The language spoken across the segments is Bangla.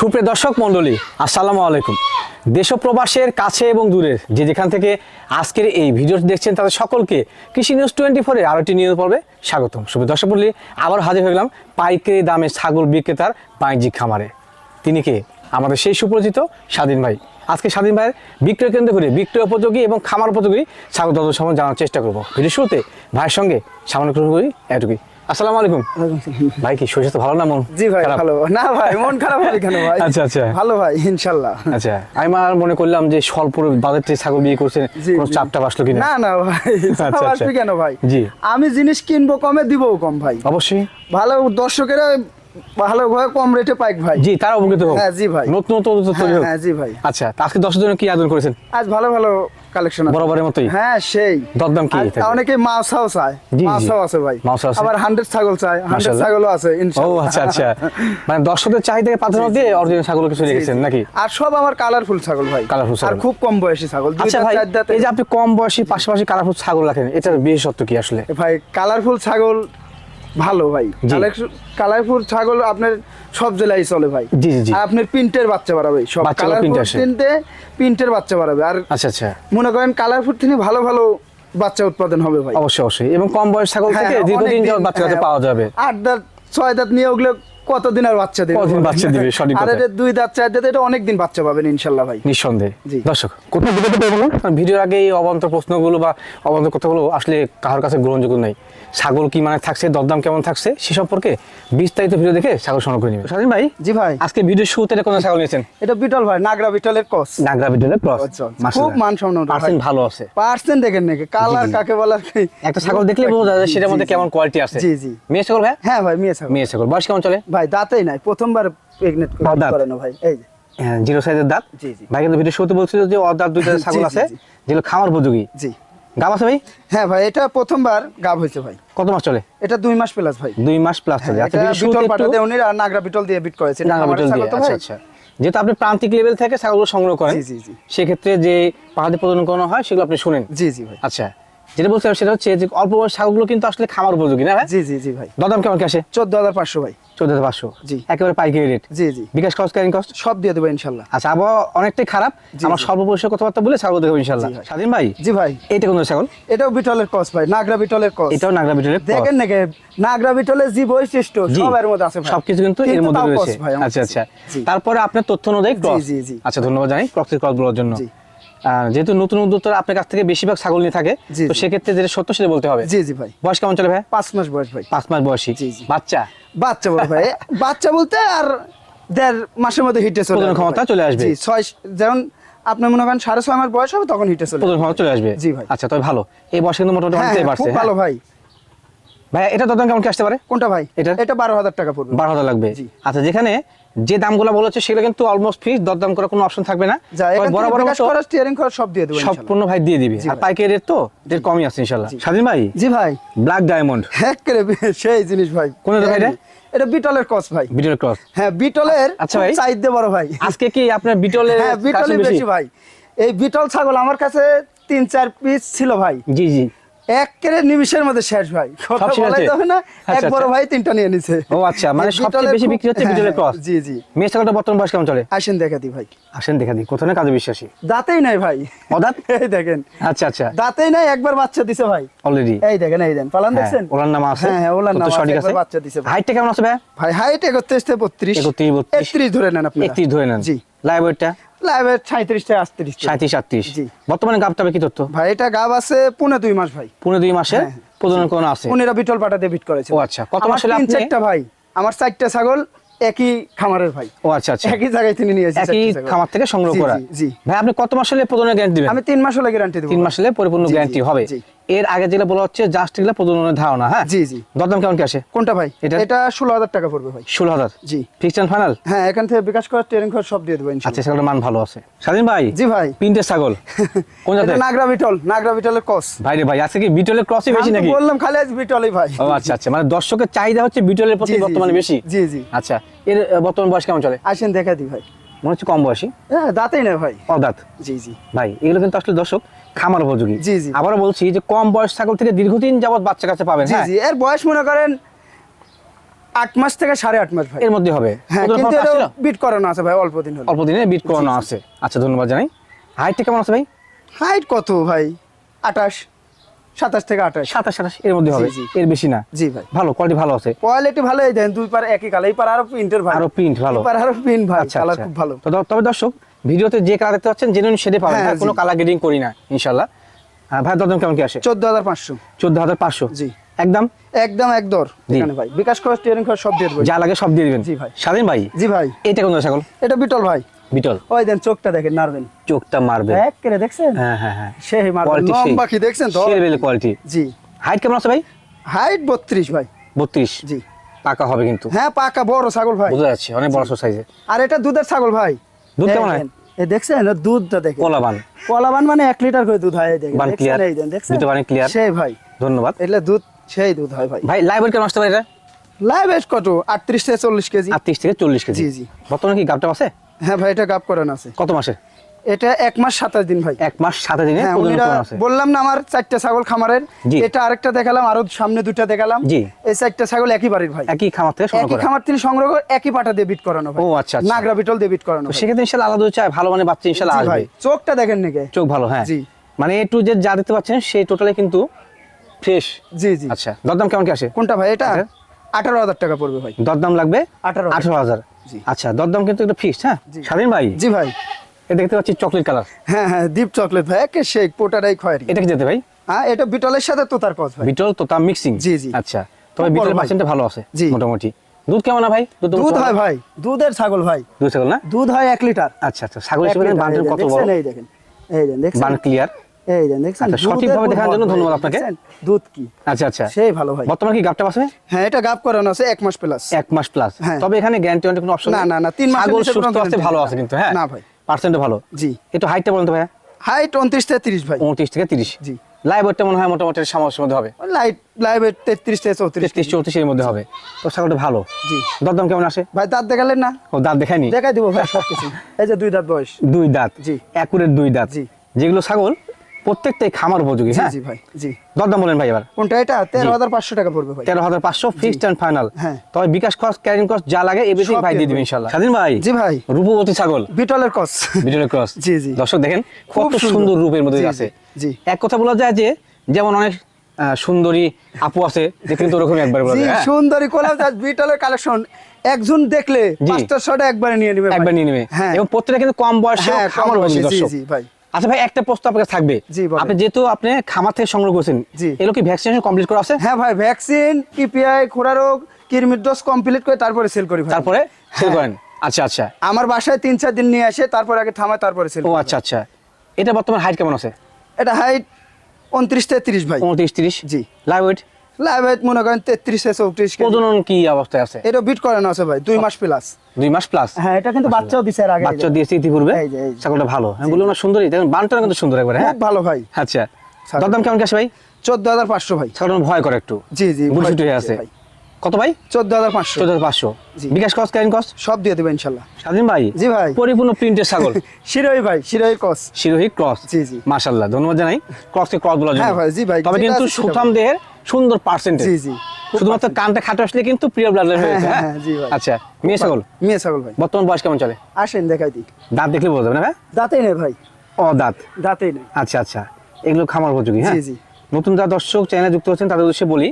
সুপ্রিয় দর্শক মণ্ডলী, আসসালামু আলাইকুম। দেশ ও প্রবাসের কাছে এবং দূরের যে যেখান থেকে আজকের এই ভিডিওটি দেখছেন, তাদের সকলকে কৃষি নিউজ টোয়েন্টি ফোরের আরও একটি নিউজ পর্বে স্বাগতম। সুপ্রিয় দর্শক মণ্ডলী, আবার হাজির হয়ে গেলাম পাইকারি দামে ছাগল বিক্রেতার বাণিজ্যিক খামারে। তিনি কে? আমাদের সেই সুপরিচিত স্বাধীন ভাই। আজকে স্বাধীন ভাইয়ের বিক্রয় কেন্দ্র করে বিক্রয় উপযোগী এবং খামার উপযোগী ছাগল দর সম্বন্ধে জানার চেষ্টা করব। ভিডিও শুরুতে ভাইয়ের সঙ্গে সামান্য করি এটুকুই আসসালামু আলাইকুম। ভাই কি শরীর তো ভালো না মন? জি ভাই ভালো। না ভাই মন খারাপ হবে কেন ভাই? আচ্ছা, আচ্ছা। ভালো ভাই ইনশাল্লাহ। আচ্ছা আমি আর মনে করলাম যে স্বল্প বাজেটে ছাগল বিয়ে করছেন কোনো চাপটা আসলো কিনা? না না ভাই আচ্ছা, চাপ আচ্ছা। আসবে কেন ভাই? জি। আমি জিনিস কিনবো কমে দিবও কম ভাই। অবশ্যই। ভালো দর্শকেরা ভালো ভাবে কম রেটে পাইক ভাই। জি তারা অবগত হ্যাঁ, জি ভাই। নতুন নতুন হ্যাঁ, হ্যাঁ, জি ভাই। আচ্ছা আজকে দশের জন্য কি আয়োজন করেছেন? আজ ভালো ভালো কালেকশন বরাবরের মতোই? হ্যাঁ সেই। দরদাম কি? অনেকে মাছাও চায়। মাছাও আছে ভাই। মাছও। আবার হান্ড্রেড ছাগল চায়। হান্ড্রেড মাশাআল্লাহ। ছাগলও আছে ও আচ্ছা আচ্ছা। মানে দর্শকদের চাহিদাকে প্রাধান্য দিয়ে অরিজিনাল ছাগল কিছু রেখেছেন নাকি? আর সব আমার কালারফুল ছাগল ভাই। Colourful আর খুব কম বয়সী ছাগল। আচ্ছা ভাই এই যে আপনি কম বয়সী পাশাপাশি কালারফুল ছাগল রাখেন এটার বিশেষত্ব কি আসলে? ভাই কালারফুল ছাগল ভালো ভাই। কালাইপুর কালারফুল ছাগল আপনার সব জেলায় চলে ভাই। জি, জি, জি। আপনার প্রিন্টের বাচ্চা বাড়াবে। সব কালারফুল প্রিন্টের বাচ্চা বাড়াবে। আর আচ্ছা আচ্ছা। মনে করেন কালারফুল থেকে ভালো ভালো বাচ্চা উৎপাদন হবে ভাই। অবশ্যই অবশ্যই। এবং কম বয়স ছাগল হ্যাঁ, থেকে দীর্ঘদিন যাওয়ার বাচ্চা হ্যাঁ, পাওয়া যাবে। আট দাঁত ছয় দাঁত নিয়ে ওগুলো কতদিন আর বাচ্চা দেবে? কতদিন বাচ্চা দিবে, সঠিক আর কথা। এটা দুই দাঁত চার দাঁত এটা অনেক দিন বাচ্চা পাবেন ইনশাল্লাহ ভাই। নিঃসন্দেহে। দর্শক কোথাও বিগত পারব না ভিডিওর আগে এই অবান্তর প্রশ্নগুলো বা অবান্তর কথাগুলো আসলে কারোর কাছে গ্রহণযোগ্য নাই। ছাগল কি মানে থাকছে দরদাম কেমন থাকছে সে সম্পর্কে বিস্তারিত ভিডিও দেখে ছাগল সংগ্রহ করে নেবে স্বাধীন ভাই জি ভাই। আজকে ভিডিও শুরুতে এটা কোন ছাগল নিয়েছেন? এটা বিটল ভাই নাগরা বিটলের কস নাগরা ভিডিওতে ক্রস। আচ্ছা, আচ্ছা। খুব মানসম্মত। পার্সেন্ট ভালো আছে। পার্সেন্ট দেখেন নাকি? কালার কাকে বলা? একটা ছাগল দেখলে বোঝা যায় সেটার মধ্যে কেমন কোয়ালিটি আছে। জি, জি। মেয়ে ছাগল ভাই? হ্যাঁ ভাই মেয়ে ছাগল। মেয়ে ছাগল। বয়স কেমন চলে? ভাই দাঁতেই নাই। প্রথমবার প্রেগনেন্ট দাঁত? করানো ভাই এই যে। হ্যাঁ, জিরো সাইজের দাঁত? জি, জি। ভাই কিন্তু ভিডিও শুরুতে বলছিল যে অদাঁত দুইটা ছাগল আছে যেগুলো খামার উপযোগী। জি। গাব আছে ভাই? হ্যাঁ ভাই এটা প্রথমবার গাব হয়েছে ভাই। কত মাস চলে? এটা দুই মাস প্লাস ভাই। দুই মাস প্লাস চলে। হ্যাঁ, আচ্ছা বিটল পাটা দেওনি আর নাগরা বিটল দিয়ে বিট করেছে। এটা নাগা খামারের বিটল দিয়ে। আচ্ছা। আচ্ছা। যেহেতু আপনি প্রান্তিক লেভেল থেকে ছাগলগুলো সংগ্রহ করেন জি, জি, জি। সেক্ষেত্রে যে পাহাড়ে প্রজনন করানো হয় সেগুলো আপনি শুনেন। জি জি ভাই। আচ্ছা যেটা বলছিলাম সেটা হচ্ছে যে অল্প বয়স ছাগলগুলো কিন্তু আসলে খামার উপযোগী না ভাই? জি জি জি ভাই। দরদাম কেমন কি আসে? চোদ্দ হাজার পাঁচশো ভাই। চোদ্দ হাজার পাঁচশো। জি। একেবারে পাইকারি রেট জি জি। বিকাশ কস্ট ক্যারিং কস্ট সব দিয়ে দেবো ইনশাল্লাহ। আচ্ছা আবহাওয়া অনেকটাই খারাপ। আমার জি। কথাবার্তা বলে ছাগল দেখব ইনশাল্লাহ। স্বাধীন ভাই? জি ভাই। এইটা কোন ছাগল এটাও বিটলের কস ভাই। নাগরা বিটলের কস এটাও নাগরা বিটলের দেখেন নাকি? নাগরা বিটলের যে বৈশিষ্ট্য জি। মধ্যে আছে ভাই। সবকিছু কিন্তু এর মধ্যে রয়েছে। cross ভাই আমার আচ্ছা আচ্ছা। তারপরে আপনার তথ্য অনুযায়ী ক্রস জি, জি। আচ্ছা ধন্যবাদ জানাই ক্রক্সের ক্রস বলার জন্য। যেহেতু নতুন উদ্যোক্তারা আপনার কাছ থেকে বেশিরভাগ ছাগল নিয়ে থাকে তো সেক্ষেত্রে যেটা সত্য সেটা বলতে হবে। জি জি ভাই। বয়স কেমন চলে ভাই? পাঁচ মাস বয়স ভাই। পাঁচ মাস বয়সী। বাচ্চা? বাচ্চা বড় ভাই। বাচ্চা বলতে আর দেড় মাসের মধ্যে হিটে চলে ক্ষমতা চলে আসবে। জি ছয় যেমন আপনার মনে করেন সাড়ে ছয় মাস বয়স হবে তখন হিটে চলে ক্ষমতা চলে আসবে। জি ভাই। আচ্ছা তবে ভালো। এই বয়সে কিন্তু মোটামুটি হ্যাঁ অনেকটাই হ্যাঁ, বাড়ছে খুব ভালো ভাই। ভাই এটা দাম কেমন কি আসতে পারে? কোনটা ভাই? এটা? এটা বারো হাজার টাকা পড়বে। বারো হাজার লাগবে। জি। আচ্ছা যেখানে যে দামগুলো বলেছে সেগুলো কিন্তু অলমোস্ট ফিক্স দরদাম করার কোনো অপশন থাকবে না। বড় বড় খরচ স্টিয়ারিং খরচ সব দিয়ে দেবো। সম্পূর্ণ ভাই দিয়ে দিবি। আর। পাইকারি রেট তো রেট কমই আছে ইনশাল্লাহ। স্বাধীন ভাই? জি ভাই। ব্ল্যাক ডায়মন্ড করে সেই জিনিস ভাই। কোন ভাই এটা? বিটলের কস ভাই। ভিডিও ক্রস হ্যাঁ বিটলের আচ্ছা ভাই। চাইতে বড় ভাই। আজকে কি আপনার বিটলের হ্যাঁ বিটলে কালেকশন বেশি? ভাই। এই বিটল ছাগল আমার কাছে তিন চার পিস ছিল ভাই। জি জি। এক নিমিশের মধ্যে শেষ ভাই। কথা বলাই যাবে না এক আচ্ছা, বড় আচ্ছা। ভাই তিনটা নিয়ে নিছে। ও আচ্ছা মানে সবচেয়ে বেশি বিক্রি হচ্ছে হ্যাঁ, বিটলের ক্রস জি জি। মেয়ে ছাগলটা বর্তমান বয়স কেমন চলে? আসেন দেখা দি ভাই। আসেন দেখা দিই। কোথায় না কাজে বিশ্বাসী। দাঁতেই নাই ভাই। অদাত? এই দেখেন। আচ্ছা আচ্ছা। দাঁতেই নাই একবার বাচ্চা দিছে ভাই। অলরেডি এই দেখেন এই দেন। পালান দেখছেন? ওলার নাম আছে? হ্যাঁ হ্যাঁ ওলার নাম আছে সঠিক আছে বাচ্চা দিছে ভাই। হাইটটা কেমন আছে ভাই? ভাই হাইট একত্রিশ থেকে বত্রিশ। 31, 32 একত্রিশ ধরে নেন আপনি। ধরে নেন। জি। লাইভ ওয়েটটা লাইভে সাঁত্রিশ থেকে আটত্রিশ সাঁত্রিশ আটত্রিশ। জি। বর্তমানে গাবটা কি তথ্য? ভাই এটা গাব আছে পুনে দুই মাস ভাই। পনেরো দুই মাসের হ্যাঁ, প্রজনন কোন আছে? পুনেরা বিটল পাটাতে বিট করেছে। ও আচ্ছা, কত মাস হলে তিন আপনি- চারটা ভাই। আমার চারটা ছাগল একই খামারের ভাই। ও আচ্ছা আচ্ছা। একই জায়গায় তিনি নিয়ে একই খামার থেকে সংগ্রহ করা। জি, জি। ভাই আপনি কত মাস হলে প্রজননের গ্যারান্টি দিবেন? আমি তিন মাস হলে গ্যারান্টি দেবো তিন মাস হলে পরিপূর্ণ গ্যারান্টি হবে। এর আগে যেটা বলা হচ্ছে জাস্ট এগুলো প্রজননের ধারণা হ্যাঁ? জি, জি। দরদাম কেমন কি আসে? কোনটা ভাই? এটা? এটা ষোলো হাজার টাকা পড়বে ভাই। ষোলো হাজার? জি। ফিক্সড অ্যান্ড ফাইনাল হ্যাঁ এখান থেকে বিকাশ করার ট্রেনিং খরচ সব দিয়ে দেবো আচ্ছা সেগুলোর মান ভালো আছে। স্বাধীন ভাই? জি ভাই। পিন্টের ছাগল। কোন জাতের? নাগরা বিটল নাগরা বিটলের কস ভাইরে ভাই আজকে কি বিটলের ক্রসই বেশি নাকি? বললাম খালি আজ বিটলই ভাই। ও আচ্ছা আচ্ছা মানে দর্শকের চাহিদা হচ্ছে বিটলের প্রতি বর্তমানে বেশি? জি জি। আচ্ছা এর বর্তমান বয়স কেমন চলে? আসেন দেখা দি ভাই। মনে হচ্ছে কম বয়সী। হ্যাঁ দাঁতেই না ভাই। অদাত জি জি। ভাই এগুলো কিন্তু আসলে দর্শক খামার উপযোগী। জি, জি। আবারও বলছি যে কম বয়স ছাগল থেকে দীর্ঘদিন যাবত বাচ্চা কাছে পাবেন জি হ্যাঁ? জি। এর বয়স মনে করেন আট মাস থেকে সাড়ে আট মাস ভাই। এর মধ্যে হবে। হ্যাঁ কিন্তু? বিট করানো আছে ভাই অল্প দিন হলো। অল্প দিনে বিট করানো আছে। আচ্ছা ধন্যবাদ জানাই। হাইটটা কেমন আছে ভাই? হাইট কত ভাই? আঠাশ সাতাশ থেকে আঠাশ। সাতাশ সাতাশ এর মধ্যে হবে। এর বেশি না। জি ভাই। ভালো কোয়ালিটি ভালো আছে। কোয়ালিটি ভালো এই দেন দুই পার একই কালার এই পার আরও প্রিন্টের ভাই। আরও প্রিন্ট ভালো। পার আরও প্রিন্ট আচ্ছা কালার। খুব ভালো। তবে দর্শক ভিডিওতে যে কালার দেখতে পাচ্ছেন জেনুইন শেডে পাবেন। হ্যাঁ, কোনো কালার গ্রেডিং করি না ইনশাল্লাহ হ্যাঁ ভাই দরদাম কেমন কি আসে? চোদ্দ হাজার পাঁচশো। চোদ্দ হাজার পাঁচশো? জি। একদম? একদম এক দর এখানে ভাই। বিকাশ খরচ টিয়ারিং খরচ সব দিয়ে দেবো। যা লাগে সব দিয়ে দিবেন। জি ভাই। স্বাধীন ভাই? জি ভাই। এটা কোন ছাগল? এটা বিটল ভাই। বিটল? ওই দেন চোখটা দেখেন নারবেন চোখটা মারবে এক করে দেখছেন? হ্যাঁ হ্যাঁ হ্যাঁ। সেই মারবেন। সেই। লম্বা কি দেখছেন তো? শেরবেল কোয়ালিটি জি। হাইট কেমন আছে ভাই? হাইট বত্রিশ ভাই। বত্রিশ? জি। পাকা হবে কিন্তু। হ্যাঁ পাকা বড় ছাগল ভাই। বোঝা যাচ্ছে অনেক বড় সাইজে আর এটা দুধের ছাগল ভাই। দুধ কেমন হয়? এই দেখছেন দুধটা দেখেন। কলাবান। কলাবান মানে এক লিটার করে দুধ হয় দেখেন। দেখছেন এই দেন? সেই ভাই। ধন্যবাদ। এটা দুধ সেই দুধ হয় ভাই। ভাই লাইভ কেমন আসতে পারে এটা? লাইভ কত? আটত্রিশ থেকে চল্লিশ কেজি। আটত্রিশ থেকে চল্লিশ কেজি। জি, জি। বর্তমানে কি গাবটা আছে? হ্যাঁ ভাই এটা গাব করানো আছে। কত মাসে? এটা এক মাস সাতাশ দিন ভাই। এক মাস সাত দিনে হ্যাঁ বললাম না আমার চারটা ছাগল খামারের। এটা আরেকটা দেখালাম আরও সামনে দুইটা দেখালাম। জি। এই চারটা ছাগল একই বাড়ির ভাই। একই খামার থেকে একই খামার তিনি সংগ্রহ করে একই পাটা দিয়ে বিট করানো ও, আচ্ছা, আচ্ছা। নাগরা বিটল দিয়ে বিট করানো। সেক্ষেত্রে ইনশাল্লাহ আলাদা চাই ভালো মানে বাচ্চা ইনশাল্লাহ আসবে। চোখটা দেখেন নাকি চোখ ভালো হ্যাঁ। জি। মানে এ টু জেড যা দেখতে পাচ্ছেন সেই টোটালে কিন্তু ফ্রেশ। জি জি। আচ্ছা দরদাম কেমন কি আসে? কোনটা ভাই? এটা আচ্ছা। আঠারো হাজার টাকা পড়বে ভাই। দরদাম লাগবে আঠারো আঠারো হাজার। আচ্ছা দরদাম কিন্তু একটা ফিক্সড হ্যাঁ? স্বাধীন ভাই? জি ভাই। এটা দেখতে পাচ্ছি চকলেট কালার হ্যাঁ হ্যাঁ ডিপ চকলেট ভাই একে শেক খয়েরি। এটা কি যেতে ভাই? হ্যাঁ এটা বিটলের সাথে তোতার কস ভাই বিটল তো তা মিক্সিং জি, জি। আচ্ছা তবে বিটলের পার্সেন্টটা ভালো আছে মোটামুটি। দুধ কেমন ভাই? দুধ হয় ভাই দুধের ছাগল ভাই। দুধ ছাগল না? দুধ হয় এক লিটার। আচ্ছা আচ্ছা ছাগল হিসেবে বান্ডেল কত বড়? এই দেখেন এই দেন বান ক্লিয়ার এই দেন দেখছেন আচ্ছা, সঠিকভাবে দেখার জন্য ধন্যবাদ আপনাকে। দুধ কি? আচ্ছা আচ্ছা। সেই ভালো ভাই। বর্তমানে কি গাবটা আছে হ্যাঁ এটা গাপ করানো আছে এক মাস প্লাস এক মাস প্লাস হ্যাঁ। তবে এখানে গ্যারান্টি কোনো অপশন না, না, না, তিন মাসের ছাগল সুস্থ আছে ভালো আছে কিন্তু হ্যাঁ? না ভাই। পার্সেন্টটা ভালো? জি। একটু হাইটটা বলতে ভাই হাইট উনত্রিশ থেকে তিরিশ ভাই। উনত্রিশ থেকে তিরিশ। জি। লাইভ ওয়েটটা মনে হয় মোটামুটি সামর্থ্যের মধ্যে হবে। লাইট লাইভ তেত্রিশ থেকে চৌত্রিশ তেত্রিশ চৌত্রিশের মধ্যে হবে। তো ছাগলটা ভালো। জি। দরদাম কেমন আসে? ভাই দাঁত দেখালেন না? ও দাঁত দেখায়নি। দেখাই দিব ভাই সব কিছু এই যে দুই দাঁত বয়স। দুই দাঁত। জি। একুরের দুই দাঁত। জি। যেগুলো ছাগল প্রত্যেকটাই খামার উপযোগী হ্যাঁ? জি ভাই জি। দরদাম বলেন ভাই এবার। কোনটা? এটা তেরো হাজার পাঁচশো টাকা পড়বে ভাই। তেরো হাজার পাঁচশো ফিক্সড অ্যান্ড ফাইনাল হ্যাঁ। তবে বিকাশ কস্ট ক্যারিং কস্ট যা লাগে এভরিথিং সব ভাই দিয়ে দিবেন দেবো। ইনশাল্লাহ স্বাধীন ভাই? জি ভাই। রূপবতী ছাগল। বিটলের কস ভিডিও ক্রস। জি, জি। দর্শক দেখেন কত সুন্দর। রূপের মধ্যে আছে। জি, জি। এক কথা বলা যায় যে যেমন অনেক সুন্দরী আপু আছে দেখতে কিন্তু ওরকম একবার বলা যায় হ্যাঁ? সুন্দরী কোলাপ বিটলের কালেকশন। একজন দেখলে পাঁচটা ছটা একবারে নিয়ে নেবে একবার নিয়ে নেবে। হ্যাঁ। এবং প্রত্যেকটা কিন্তু কম বয়সে হ্যাঁ, খামার বয়সী, উপযোগী জি, দর্শক। জি, ভাই। আচ্ছা ভাই একটা প্রশ্ন আপনার কাছে থাকবে। আপনি যেহেতু আপনি খামার থেকে সংগ্রহ করেছেন। এগুলো কি ভ্যাকসিনেশন কমপ্লিট করা আছে? হ্যাঁ ভাই ভ্যাকসিন টিপিআই খোরা রোগ কিরমির ডোজ কমপ্লিট করে তারপরে সেল করি ভাই। তারপরে সেল হ্যাঁ। করেন? আচ্ছা আচ্ছা। আমার বাসায় তিন চার দিন নিয়ে আসে তারপর আগে থামায় তারপরে সেল ও আচ্ছা আচ্ছা। এটা বর্তমান হাইট কেমন আছে? এটা হাইট উনত্রিশ থেকে তিরিশ ভাই। উনত্রিশ তিরিশ? জি। লাইভ ওয়েট লাইভ মনে করেন তেত্রিশ থেকে চৌত্রিশ প্রজনন কি অবস্থায় আছে? এটা বিট করানো আছে ভাই দুই মাস প্লাস দুই মাস প্লাস হ্যাঁ এটা কিন্তু বাচ্চাও দিছে এর আগে। বাচ্চা দিয়েছে ইতিপূর্বে। ছাগলটা ভালো। আমি বললাম না সুন্দরী দেখেন বানটা কিন্তু সুন্দর একবার হ্যাঁ? ভালো ভাই। আচ্ছা। দরদাম কেমন কি আসে ভাই? চোদ্দ হাজার পাঁচশো ভাই। ছাগলটা ভয় করে একটু? জি জি হয়ে আছে। কত ভাই? চোদ্দ হাজার পাঁচশো। চোদ্দ হাজার পাঁচশো। জি। বিকাশ কস্ট ক্যারিং কস্ট সব দিয়ে দেবে ইনশাল্লাহ। স্বাধীন ভাই? জি ভাই। পরিপূর্ণ প্রিন্টের ছাগল। শিরোই ভাই শিরোই কস শিরোহী ক্রস জি, জি। মাশাল্লাহ ধন্যবাদ জানাই। ক্রসকে ক্রস বলার জন্য। হ্যাঁ ভাই, জি ভাই, তবে কিন্তু সুঠাম দেহের সুন্দর পার্সেন্টেজ জি, জি। শুধুমাত্র কানটা খাটো আসলে কিন্তু প্রিয় ব্লাডের হয়ে হ্যাঁ, গেছে, হ্যাঁ, হ্যাঁ? হ্যাঁ, জি ভাই। আচ্ছা মেয়ে ছাগল? মেয়ে ছাগল ভাই। বর্তমান বয়স কেমন চলে? আসেন দেখাই দিই। দাঁত দেখলে বোঝা যাবে না ভাই? দাঁতেই নেই ভাই। ও দাঁত। দাঁতেই নেই। আচ্ছা আচ্ছা। এগুলো খামার উপযোগী হ্যাঁ? জি, জি। নতুন যারা দর্শক চ্যানেলে যুক্ত হচ্ছেন তাদের উদ্দেশ্যে বলি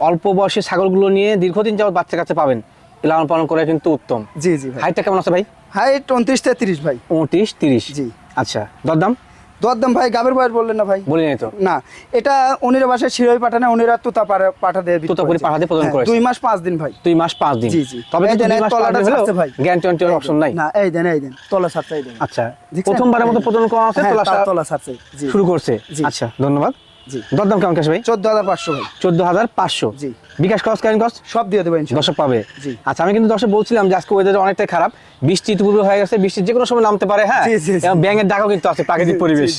অল্প বয়সী ছাগলগুলো নিয়ে দীর্ঘদিন যাবত বাচ্চা কাছে পাবেন। লালন পালন করা কিন্তু উত্তম। জি জি ভাই। হাইটটা কেমন আছে ভাই? হাইট উনত্রিশ থেকে তিরিশ ভাই। উনত্রিশ তিরিশ। জি। আচ্ছা দরদাম? দরদাম ভাই গাবের বয়স বললেন না ভাই? বলি নাই তো। না এটা উনিরা বাসায় শিরোই পাঠানে উনিরা তুতা পাঠা দিয়ে তুতাপুরি করেছে। পাঠা দিয়ে প্রদান হ্যাঁ, করেছে। দুই মাস পাঁচ দিন ভাই। দুই মাস পাঁচ দিন। জি, জি। তবে তলাটা ছাড়ছে ভাই। গ্যারান্টি ওয়ারেন্টি অপশন নাই? না এই দেন এই দেন তলা ছাড়ছে এই দেন। আচ্ছা প্রথমবারের মতো প্রদান করা আছে হ্যাঁ, তোলা তলা ছাড়ছে জি। শুরু করছে। জি। আচ্ছা ধন্যবাদ। জি। দরদাম কেমন কাছে ভাই? চোদ্দ হাজার পাঁচশো ভাই। চোদ্দ হাজার পাঁচশো। জি। BKash cost current cost? সব দিয়ে দেবেন দর্শক পাবে। আচ্ছা আমি কিন্তু দর্শক বলছিলাম যে আজকে ওয়েদার অনেকটাই খারাপ। বৃষ্টি ইতিপূর্বে হয়ে গেছে বৃষ্টি যে কোনো সময় নামতে পারে হ্যাঁ? ব্যাঙের ডাকাও কিন্তু আছে প্রাকৃতিক পরিবেশ।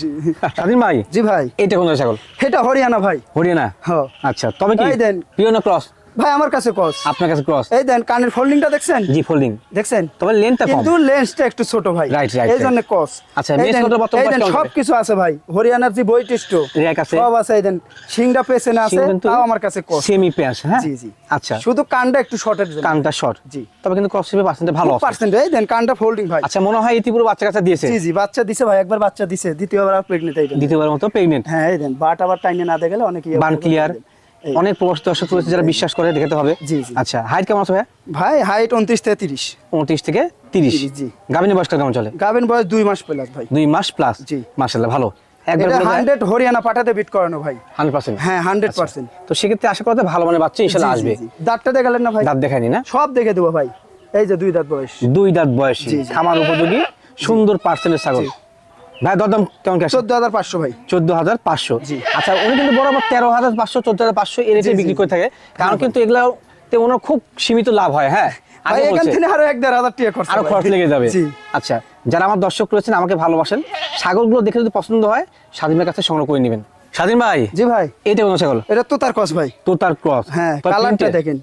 স্বাধীন ভাই? জি ভাই। এটা কোন ছাগল? এটা হরিয়ানা ভাই। হরিয়ানা? হ্যাঁ। আচ্ছা তবে কি। পিওনো ক্রস? ভাই আমার কাছে কস আপনার কাছে ক্রস এই দেন কানের ফোল্ডিংটা দেখছেন? জি ফোল্ডিং দেখছেন? তবে লেনটা কম। কিন্তু লেন্সটা একটু ছোট ভাই। Right, right, এই জন্য. কস আচ্ছা, দেন- কতটা বর্তমান এই দেন সব কিছু আছে ভাই। হরিয়ানার যে বৈশিষ্ট্য র্যাক আছে। সব আছে এই দেন। সিংটা পেছনে আছে তাও আমার কাছে কস সেমি পেঁয়াজ হ্যাঁ? জি জি। আচ্ছা। শুধু কানটা একটু শর্টের জন্য কানটা শর্ট জি। তবে কিন্তু ক্রস হিসেবে পার্সেন্টে ভালো আছে। পার্সেন্ট এই দেন কানটা ফোল্ডিং ভাই। আচ্ছা মনে হয় ইতিপুরো বাচ্চা কাচ্চা দিয়েছে। জি জি বাচ্চা দিছে ভাই একবার বাচ্চা দিছে দ্বিতীয়বার আর প্রেগনেন্ট এই দেন। দ্বিতীয়বার মতো প্রেগনেন্ট হ্যাঁ এই দেন বাট আবার টাইনে না দেখলে অনেক ইয়ে বান ক্লিয়ার। অনেক প্রবাসী দর্শক রয়েছে যারা বিশ্বাস করে দেখতে হবে জি, জি। আচ্ছা হাইট কেমন আছে ভাই ভাই হাইট উনত্রিশ থেকে তিরিশ উনত্রিশ থেকে তিরিশ। জি। গাভিনী বয়স্ক কেমন চলে? গাবেন বয়স দুই মাস প্লাস ভাই। দুই মাস প্লাস জি। মার্শাল্লাহ ভালো। হান্ড্রেড হরিয়ানা পাঠাতে বিট করানো ভাই। Hundred percent? হ্যাঁ হান্ড্রেড পার্সেন্ট। তো সেক্ষেত্রে আশা করতে ভালো মানে বাচ্চা ইনশাল্লাহ আসবে। দাঁতটা দেখালেন না ভাই? দাঁত দেখায়নি না? সব দেখে দেবো ভাই। এই যে দুই দাঁত বয়স। দুই দাঁত বয়সী। খামার উপযোগী সুন্দর পার্সেন্টের ছাগল। ভাই দরদাম কেমন কি চোদ্দ হাজার পাঁচশো ভাই। চোদ্দ হাজার পাঁচশো? আচ্ছা উনি কিন্তু বরাবর তেরো হাজার পাঁচশো চোদ্দ হাজার পাঁচশো রেটে বিক্রি করে থাকে। কারণ কিন্তু এগুলো ওনার খুব সীমিত লাভ হয় হ্যাঁ? ভাই এখান থেকে আরও এক দেড় হাজার টাকা খরচ আরও খরচ লেগে যাবে। আচ্ছা যারা আমার দর্শক রয়েছেন আমাকে ভালোবাসেন ছাগলগুলো দেখে যদি পছন্দ হয় স্বাধীনের কাছে সংগ্রহ করে নেবেন। স্বাধীন ভাই? জি ভাই। কোনো ছাগল? এটা তো তার কস ভাই। তো তার ক্রস। হ্যাঁ কালারটা দেখেন।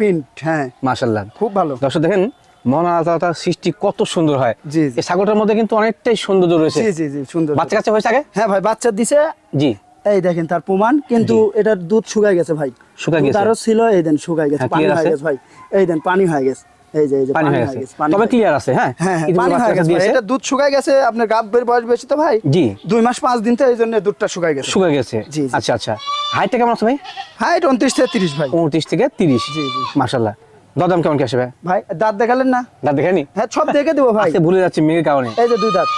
প্রিন্ট হ্যাঁ। মাশাআল্লাহ। খুব ভালো। দর্শক দেখেন মন আলাদা সৃষ্টি কত সুন্দর হয়। জি, জি। এই ছাগলটার মধ্যে কিন্তু অনেকটাই সৌন্দর্য রয়েছে। জি জি জি সুন্দর বাচ্চা কাচ্চা হয়েছে আগে? হ্যাঁ ভাই বাচ্চা দিছে। জি। এই দেখেন তার প্রমাণ কিন্তু এটার দুধ শুকায় গেছে ভাই। শুকায় গেছে? আরও ছিল এই দেন শুকায় গেছে হ্যাঁ, পানি হয়ে গেছে ভাই। এই দেন পানি হয়ে গেছে। এই যে এই যে পানি হয়ে গেছে। তবে ক্লিয়ার আছে হ্যাঁ? হ্যাঁ হ্যাঁ পানি হয়ে গেছে। এটা দুধ শুকায় গেছে আপনার গাবের বয়স বেশি তো ভাই। জি। দুই মাস পাঁচ দিন তো এই জন্য দুধটা শুকায় গেছে। শুকিয়ে গেছে। আচ্ছা আচ্ছা। হাইটটা কেমন আছে ভাই? হাইট উনত্রিশ থেকে তিরিশ ভাই। উনত্রিশ থেকে তিরিশ। জি, জি। মাশাল্লাহ দরদাম কেমন কি আসবে? ভাই দাঁত দেখালেন না? দাঁত দেখেনি? হ্যাঁ সব দেখে দেবো ভাই। ভুলে যাচ্ছি মেয়ের কারণে। এই যে দুই দাঁত।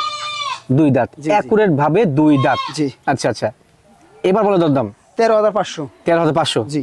দুই দাঁত। অ্যাকুরেট ভাবে দুই দাঁত। জি। আচ্ছা আচ্ছা। এবার বলো দরদাম তেরো হাজার পাঁচশো। তেরো হাজার পাঁচশো? জি।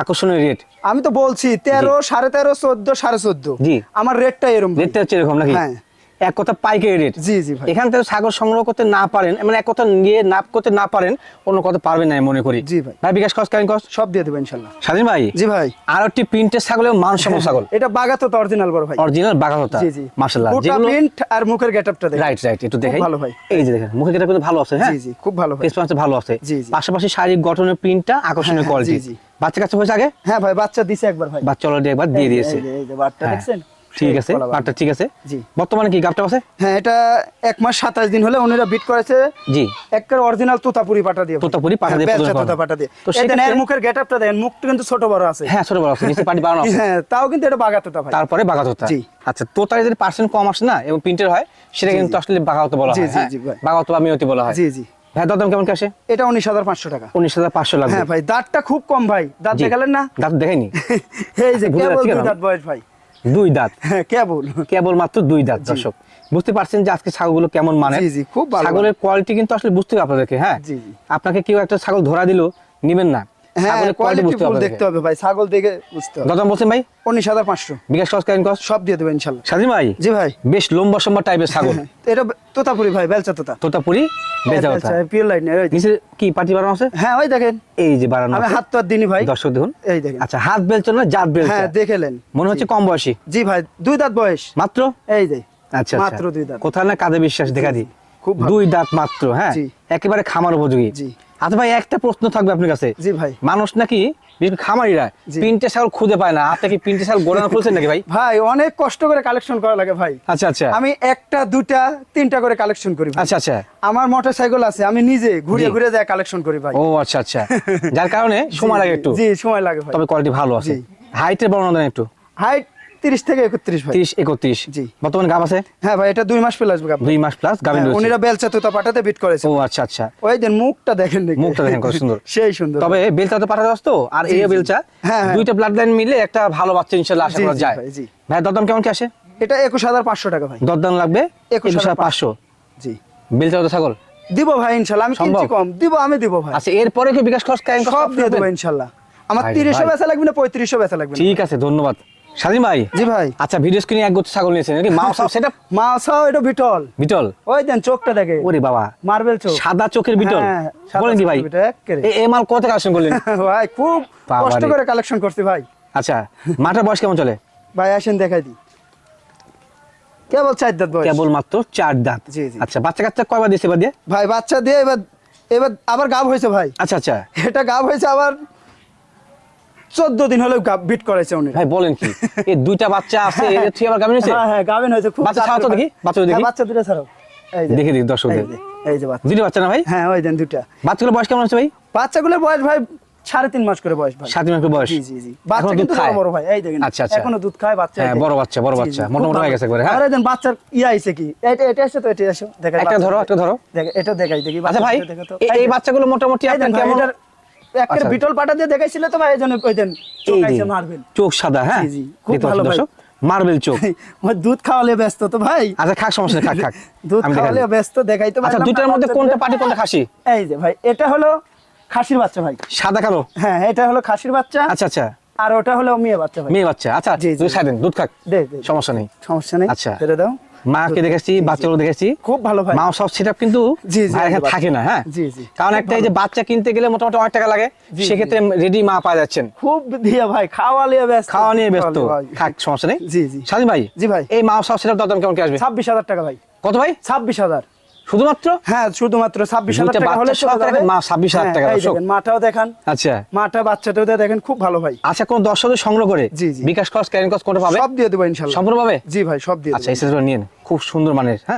আকর্ষণীয় রেট আমি তো বলছি তেরো সাড়ে তেরো চোদ্দ সাড়ে চোদ্দ। জি। আমার রেটটা এরকম। রেটটা হচ্ছে এরকম নাকি? হ্যাঁ। এক কথা পাইকারি রেট জি জি ভাই। এখান থেকে ছাগল সংগ্রহ করতে না পারেন মানে এক কথা নিয়ে নাপ করতে না পারেন অন্য কথা পারবেন না মনে করি। জি ভাই। ভাই বিকাশ কস কেন কস? সব দিয়ে দেবো ইনশাল্লাহ। স্বাধীন ভাই? জি ভাই। আর একটি প্রিন্টের ছাগল এবং মানসম্মত ছাগল। এটা বাগাতো তো অরিজিনাল বড় ভাই। অরিজিনাল বাঘাততা জি জি। মাশাআল্লাহ। গোটা যেগুলো প্রিন্ট আর মুখের গেটআপটা দেখেন। রাইট রাইট একটু দেখাই। ভালো ভাই। এই যে দেখেন মুখে কেটে কিন্তু ভালো আছে হ্যাঁ? জি জি খুব ভালো ভাই। পাঁচটা ভালো আছে। জি, জি। পাশাপাশি শারীরিক গঠনের প্রিন্টটা আকর্ষণীয় হ্যাঁ, কোয়ালিটি জি, জি। বাচ্চা কাচ্চা হয়েছে আগে? হ্যাঁ ভাই বাচ্চা দিছে একবার ভাই। বাচ্চা অলরেডি একবার দিয়ে দিয়েছে। এই যে, যে হ্যাঁ। দেখছেন? ঠিক আছে পাটটা ঠিক আছে। জি। বর্তমানে কি গাবটা আছে? হ্যাঁ এটা এক মাস সাতাশ দিন হলে ওনারা বিট করেছে। জি। একবার অরিজিনাল তোতাপুরি পাটা দিয়ে। তোতাপুরি পাটা হ্যাঁ, দিয়ে বেলচা তোতা পাটা দিয়ে। তো সেক্ষেত্রে- এর মুখের গেটআপটা দেখেন মুখটা কিন্তু ছোট বড় আছে। হ্যাঁ ছোট বড় আছে নিচে পাটি বাড়ানো আছে। হ্যাঁ তাও কিন্তু এটা ভাই। তারপরে জি। আচ্ছা তোতার যদি পার্সেন্ট কম আসে না এবং প্রিন্টের হয় সেটা কিন্তু আসলে বলা জি, হয় জি, হ্যাঁ? জি। বাঘাত বা মিয়তি বলা হয়। জি জি। ভাই কেমন কি আসে? এটা উনিশ হাজার পাঁচশো টাকা। উনিশ হাজার পাঁচশো লাগবে। হ্যাঁ ভাই দাঁতটা খুব কম ভাই। দাঁত জি। দেখালেন না? দাঁত দেখাইনি। এই যে কেন? দাঁত বয়স ভাই। দুই দাঁত। হ্যাঁ কেবল। কেবল মাত্র দুই দাঁত দর্শক। বুঝতে পারছেন যে আজকে ছাগলগুলো কেমন মানে? ছাগলের কোয়ালিটি কিন্তু আসলে বুঝতে হবে আপনাদেরকে হ্যাঁ। আপনাকে কেউ একটা ছাগল ধরা দিল নিবেন না। হ্যাঁ কোয়ালিটি কোয়ালিটি ফুল দেখতে হবে ভাই ছাগল দেখে বুঝতে হবে। দাদা বলছেন ভাই? উনিশ হাজার পাঁচশো। BKash cost current cost? সব দিয়ে দেবো ইনশাল্লাহ। স্বাধীন ভাই? জি ভাই। বেশ লম্বা সম্বা টাইপের ছাগল। হ্যাঁ, এটা তোতাপুরি ভাই বেলচা তোতা। তোতাপুরি বেজা কথা পিওর লাইন নিচে কি পাটি বাড়ানো আছে? হ্যাঁ ওই দেখেন। এই যে বাড়ানো আমি হাত তো আর ভাই। দর্শক দেখুন। এই দেখেন। আচ্ছা হাত না জাত বেলছো হ্যাঁ দেখেলেন মনে হচ্ছে কম বয়সী। জি ভাই দুই দাঁত বয়স। মাত্র? এই যে। আচ্ছা মাত্র দুই দাঁত। কোথায় না কাঁধে বিশ্বাস দেখা দিই। খুব দুই দাঁত মাত্র হ্যাঁ? একেবারে খামার উপযোগী। জি। আচ্ছা ভাই একটা প্রশ্ন থাকবে আপনার কাছে। জি ভাই। মানুষ নাকি খামারিরা। প্রিন্টে খুঁজে পায় না। আপনি কি প্রিন্টে গোড়ানো খুলছেন নাকি ভাই? ভাই অনেক কষ্ট করে কালেকশন করা লাগে ভাই। আচ্ছা আচ্ছা। আমি একটা দুটা তিনটা করে কালেকশন করি আচ্ছা আচ্ছা। আমার মোটর সাইকেল আছে আমি নিজে ঘুরে ঘুরে যায় কালেকশন করি ভাই। ও আচ্ছা আচ্ছা। যার কারণে সময় লাগে একটু। জি সময় লাগে তবে কোয়ালিটি ভালো আছে। হাইটের বর্ণনা দেন একটু। হাইট তিরিশ থেকে একত্রিশ ভাই। তিরিশ একত্রিশ। জি। বর্তমানে গাব আছে? হ্যাঁ ভাই এটা দুই মাস পেলে আসবে গাব। দুই মাস প্লাস হ্যাঁ, রয়েছে। উনিরা বেলচা তোতা বিট করেছে। ও আচ্ছা আচ্ছা। ওই দিন মুখটা দেখেন দেখি। মুখটা দেখেন কত সুন্দর। সেই সুন্দর। তবে বেলচা তো আর এই বেলচা হ্যাঁ, হ্যাঁ। দুইটা ব্লাড লাইন মিলে একটা ভালো বাচ্চা ইনশাল্লাহ আশা করা যায়। জি। ভাই দরদাম কেমন কি আসে? এটা একুশ হাজার পাঁচশো টাকা ভাই। দরদাম লাগবে? একুশ একুশ হাজার হাজার পাঁচশো। জি। বেলচা তো ছাগল? দিব ভাই ইনশাল্লাহ আমি কিনছি? কম। দিব আমি দিব ভাই। আচ্ছা এরপরে কি বিকাশ খরচ সব দিয়ে দেবো ইনশাল্লাহ। আমার ভাই, তিরিশও ভাই। বেচা লাগবে না পঁয়ত্রিশও বেচা লাগবে ঠিক আছে ধন্যবাদ। স্বাধীন ভাই? জি ভাই। আচ্ছা ভিডিও স্ক্রিনে এক গোছ ছাগল নিয়েছেন নাকি? মাও সাও সেটা এটা বিটল। বিটল? ওই দেন চোখটা দেখে। ওরে বাবা। মার্বেল চোখ। সাদা চোখের বিটল? হ্যাঁ, বলেন কি ভাই? এ- মাল কত কালেকশন করলেন? ভাই খুব কষ্ট করে কালেকশন করছি ভাই। আচ্ছা মাটার বয়স কেমন চলে? ভাই আসেন দেখাই দি কেবল চার দাঁত বয়স। কেবল মাত্র চার দাঁত। জি, জি। আচ্ছা বাচ্চা কাচ্চা কয়বার দিয়েছে এবার দিয়ে? ভাই বাচ্চা দিয়ে এবার এবার আবার গাব হয়েছে ভাই। আচ্ছা আচ্ছা। এটা গাব হয়েছে আবার চোদ্দ দিন হলেও বিট করেছে উনি। ভাই বলেন কি? এই দুইটা বাচ্চা আছে এদের থেকে আবার গাভিন হয়েছে? হ্যাঁ হ্যাঁ গাভিন হয়েছে খুব বাচ্চা ছাড়াও তো দেখি, বাচ্চা দেখি। হ্যাঁ, বাচ্চা দুটো ছাড়াও। এই যে, দেখে দিন দর্শকদের। এই যে, এই বাচ্চা। দুটো বাচ্চা না ভাই? হ্যাঁ ওই দেন দুটা বাচ্চাগুলো বয়স কেমন আছে ভাই? বাচ্চাগুলোর বয়স ভাই সাড়ে তিন মাস করে বয়স ভাই। সাত মাস বয়স? জি জি বাচ্চা কিন্তু বড় ভাই এই দেখেন। আচ্ছা আচ্ছা। এখনও দুধ খায় বাচ্চা হ্যাঁ, এই বড় বাচ্চা, বড় বাচ্চা, মোটামুটি হয়ে গেছে একবারে, হ্যাঁ? আরে দেন বাচ্চার ইয়া আইছে কি? এটা এটা এসে তো এটা দেখাই একটা ধরো, একটা ধরো। দেখ এটা দেখাই দেখি আচ্ছা ভাই এই- এই। বাচ্চাগুলো মোটামুটি এই আপনার কেমন? একের আচ্ছা। বিটল পাটা দিয়ে দেখাইছিল তো ভাই এই জন্য ওই দেন চোখ মারবেন সাদা হ্যাঁ? জি, খুব ভালো ভাই। মার্বেল চোখ। দুধ খাওয়ালে ব্যস্ত তো ভাই। আচ্ছা খাক সমস্যা খাক খাক। দুধ খাওয়ালে ব্যস্ত দেখাই তো আচ্ছা দুটার মধ্যে কোনটা। পাটি কোনটা খাসি? এই যে ভাই এটা হলো খাসির বাচ্চা ভাই। সাদা কালো? হ্যাঁ এটা হলো খাসির বাচ্চা। আচ্ছা আচ্ছা। আর ওটা হলো মেয়ে বাচ্চা ভাই। মেয়ে বাচ্চা। আচ্ছা। দুই সাইডেন দুধ খাক। সমস্যা নেই। সমস্যা নেই। আচ্ছা। দাও। মাকে দেখেছি বাচ্চাগুলো দেখেছি। খুব ভালো ভাই। মা সব সেটআপ কিন্তু। থাকে না হ্যাঁ? জি, জি। কারণ একটা এই যে বাচ্চা কিনতে গেলে মোটামুটি অনেক টাকা লাগে সেক্ষেত্রে রেডি মা পাওয়া যাচ্ছেন। খুব দিয়া ভাই খাওয়া নিয়ে ব্যস্ত। খাওয়া নিয়ে ব্যস্ত। থাক সমস্যা নেই। জি, জি। স্বাধীন ভাই জি ভাই। এই মা সব সেটআপ দাম কেমন কি আসবে? ছাব্বিশ হাজার টাকা ভাই। কত ভাই? ছাব্বিশ হাজার। শুধুমাত্র? হ্যাঁ শুধুমাত্র ছাব্বিশ হাজার টাকা হলে বাচ্চা চলে সহকারে যাবে। মা 26,000 হ্যাঁ, টাকা মাটাও দেখান। আচ্ছা। মাটা বাচ্চাটাও দেখেন খুব ভালো ভাই। আচ্ছা কোন দর্শকদের সংগ্রহ করে? জি, জি। বিকাশ খরচ ক্যারিং খরচ কোনটা পাবে? সব দিয়ে দেবো ইনশাল্লাহ। সম্পূর্ণ পাবে জি ভাই সব দিয়ে আচ্ছা নিয়ে খুব সুন্দর মানের হ্যাঁ?